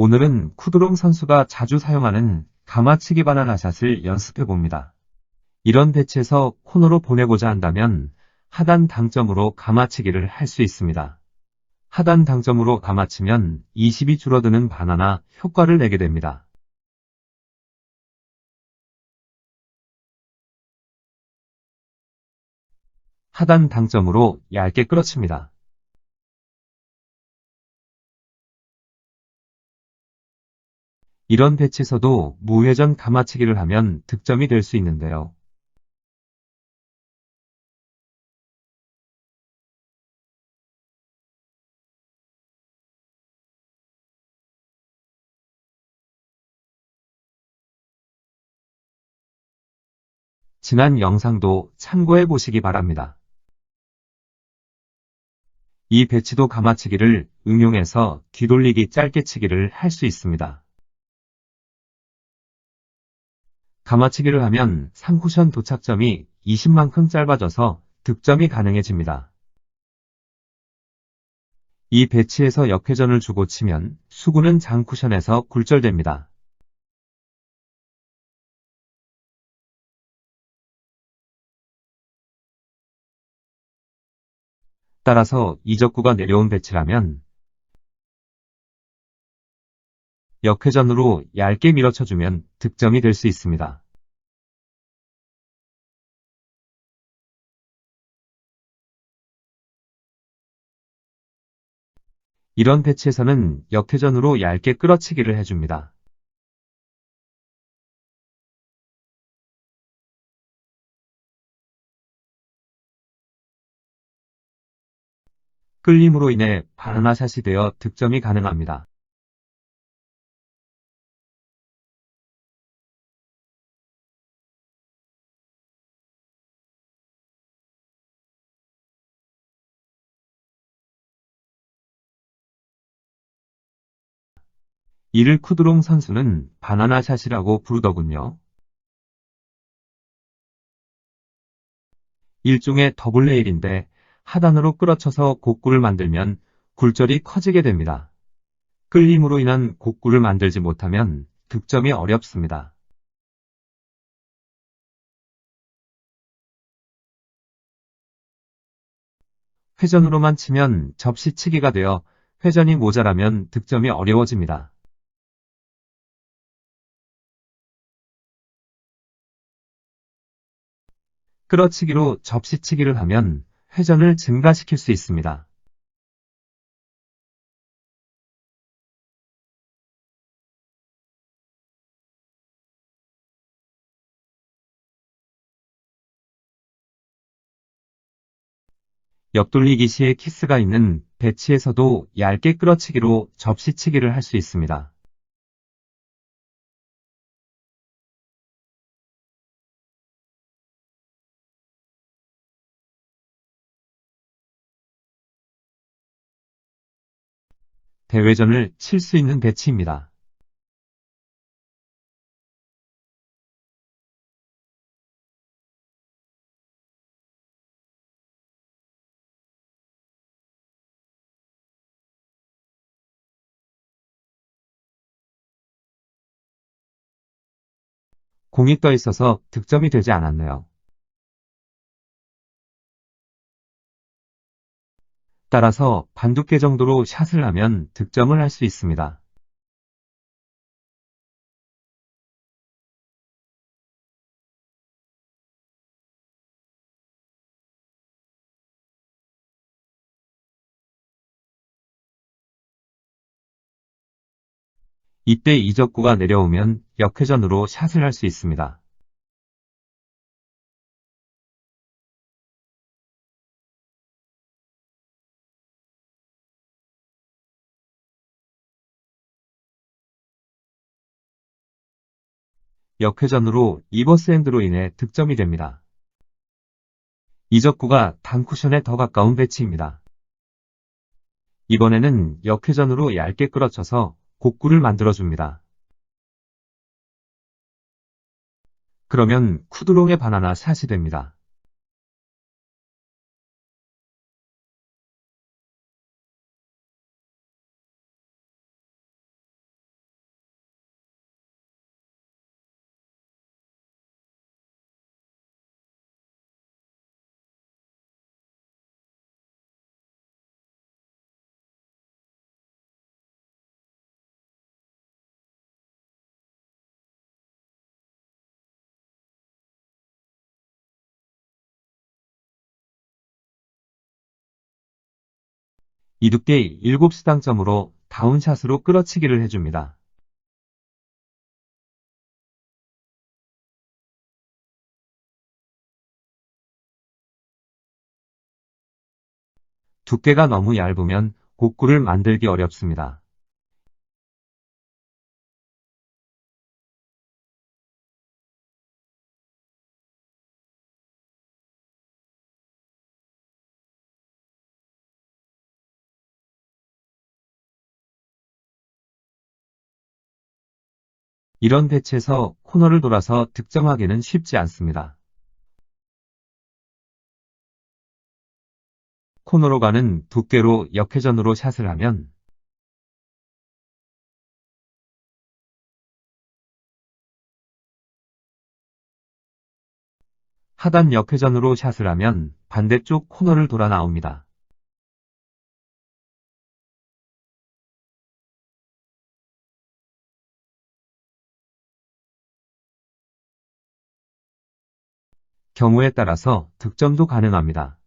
오늘은 쿠드롱 선수가 자주 사용하는 가마치기 바나나 샷을 연습해 봅니다. 이런 배치에서 코너로 보내고자 한다면 하단 당점으로 가마치기를 할 수 있습니다. 하단 당점으로 가마치면 20이 줄어드는 바나나 효과를 내게 됩니다. 하단 당점으로 얇게 끌어칩니다. 이런 배치에서도 무회전 가마치기를 하면 득점이 될 수 있는데요. 지난 영상도 참고해 보시기 바랍니다. 이 배치도 가마치기를 응용해서 뒤돌리기 짧게 치기를 할 수 있습니다. 가마치기를 하면 3쿠션 도착점이 20만큼 짧아져서 득점이 가능해집니다. 이 배치에서 역회전을 주고 치면 수구는 장쿠션에서 굴절됩니다. 따라서 이적구가 내려온 배치라면 역회전으로 얇게 밀어쳐주면 득점이 될 수 있습니다. 이런 배치에서는 역회전으로 얇게 끌어치기를 해줍니다. 끌림으로 인해 바나나샷이 되어 득점이 가능합니다. 이를 쿠드롱 선수는 바나나샷이라고 부르더군요. 일종의 더블 레일인데 하단으로 끌어쳐서 곡구를 만들면 굴절이 커지게 됩니다. 끌림으로 인한 곡구를 만들지 못하면 득점이 어렵습니다. 회전으로만 치면 접시치기가 되어 회전이 모자라면 득점이 어려워집니다. 끌어치기로 접시치기를 하면 회전을 증가시킬 수 있습니다. 옆돌리기 시에 키스가 있는 배치에서도 얇게 끌어치기로 접시치기를 할 수 있습니다. 대회전을 칠 수 있는 배치입니다. 공이 떠 있어서 득점이 되지 않았네요. 따라서 반두께 정도로 샷을 하면 득점을 할 수 있습니다. 이때 이적구가 내려오면 역회전으로 샷을 할 수 있습니다. 역회전으로 이버스핸드로 인해 득점이 됩니다. 이적구가 단쿠션에 더 가까운 배치입니다. 이번에는 역회전으로 얇게 끌어쳐서 곡구를 만들어줍니다. 그러면 쿠드롱의 바나나 샷이 됩니다. 이 두께 7시당점으로 다운샷으로 끌어치기를 해줍니다. 두께가 너무 얇으면 곡구를 만들기 어렵습니다. 이런 배치에서 코너를 돌아서 득점하기는 쉽지 않습니다. 코너로 가는 두께로 역회전으로 샷을 하면 하단 역회전으로 샷을 하면 반대쪽 코너를 돌아 나옵니다. 경우에 따라서 득점도 가능합니다.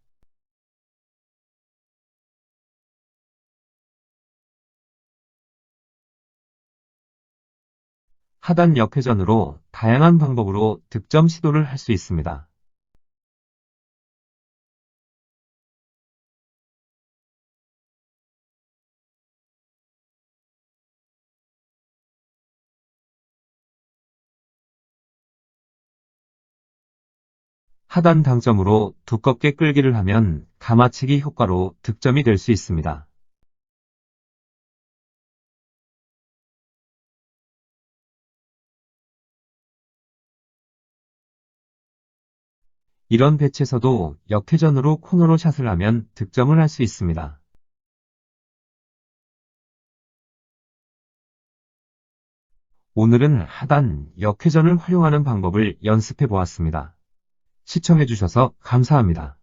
하단 역회전으로 다양한 방법으로 득점 시도를 할 수 있습니다. 하단 당점으로 두껍게 끌기를 하면 가마치기 효과로 득점이 될 수 있습니다. 이런 배치에서도 역회전으로 코너로 샷을 하면 득점을 할 수 있습니다. 오늘은 하단, 역회전을 활용하는 방법을 연습해 보았습니다. 시청해주셔서 감사합니다.